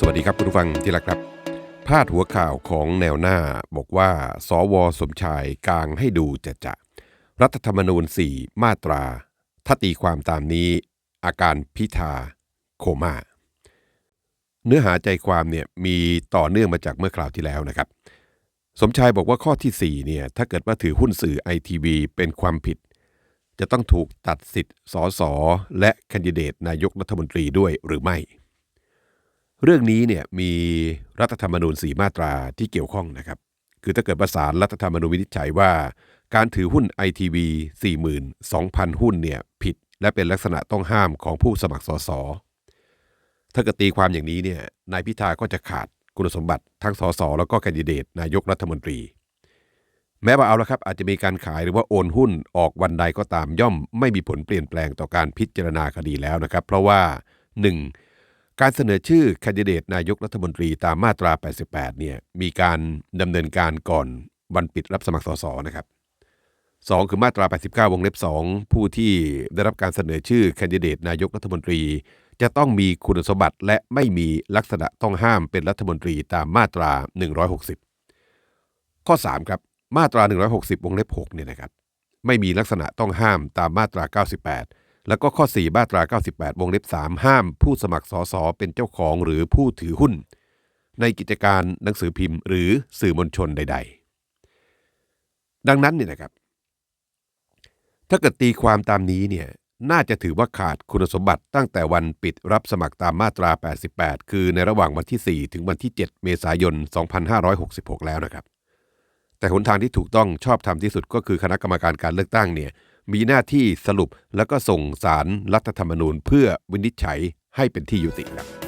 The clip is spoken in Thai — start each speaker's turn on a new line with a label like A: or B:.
A: สวัสดีครับคุณผู้ฟังที่รักครับ พาดหัวข่าวของแนวหน้าบอกว่า สวสมชายกลางให้ดูจะจะ รัฐธรรมนูญ 4 มาตรา ถ้าตีความตามนี้อาการพิธาโคม่าเนื้อหาใจความเนี่ยมีต่อเนื่องมาจากเมื่อคราวที่แล้วนะครับ สมชายบอกว่าข้อที่ 4 เนี่ย ถ้าเกิดว่าถือหุ้นสื่อไอทีวีเป็นความผิด จะต้องถูกตัดสิทธิ์สอสอและแคนดิเดตนายกรัฐมนตรีด้วยหรือไม่ เรื่องนี้เนี่ยมีรัฐธรรมนูญ4มาตราที่เกี่ยวข้องนะครับ คือถ้าเกิดประสารรัฐธรรมนูญวินิจฉัยว่า การถือหุ้นไอทีวี42,000 หุ้นเนี่ยผิดและเป็นลักษณะต้องห้ามของผู้สมัครสสถ้าเกิดตีความอย่างนี้เนี่ยนายพิธาก็จะขาดคุณสมบัติทั้งสสแล้วก็แคนดิเดตนายกรัฐมนตรี แม้ว่าเอาละครับอาจจะมีการขายหรือว่าโอนหุ้นออกวันใดก็ตามย่อม ไม่มีผลเปลี่ยนแปลงต่อการพิจารณาคดีแล้วนะครับ เพราะว่า 1. การเสนอชื่อแคนดิเดตนายกรัฐมนตรีตามมาตรา 88 เนี่ยมีการดำเนินการก่อนวันปิดรับสมัครสสนะครับ 2. คือมาตรา 89 วงเล็บ 2 ผู้ที่ได้รับการเสนอชื่อแคนดิเดตนายกรัฐมนตรี จะต้องมีคุณสมบัติและไม่มีลักษณะต้องห้ามเป็นรัฐมนตรีตามมาตรา 160 ข้อ 3 ครับมาตรา 160 วงเล็บ 6 เนี่ยนะครับ ไม่มีลักษณะต้องห้ามตามมาตรา 98 แล้วก็ข้อ 4 มาตรา 98 วงเล็บ 3 ห้ามผู้สมัครสสเป็นเจ้าของหรือผู้ถือหุ้น ในกิจการหนังสือพิมพ์ หรือสื่อมวลชนใด ๆ ดังนั้นเนี่ยนะครับ ถ้าเกิดตีความตามนี้เนี่ยน่าจะถือว่าขาดคุณสมบัติตั้งแต่วันปิดรับสมัครตามมาตรา 88 คือในระหว่างวันที่ 4 ถึงวันที่ 7 เมษายน 2566 แล้วนะครับ แต่หนทางที่ถูกต้องชอบธรรมที่สุดก็คือคณะกรรมการการเลือกตั้งเนี่ย มีหน้าที่สรุปแล้วก็ส่งสารรัฐธรรมนูญเพื่อวินิจฉัยให้เป็นที่ยุติครับ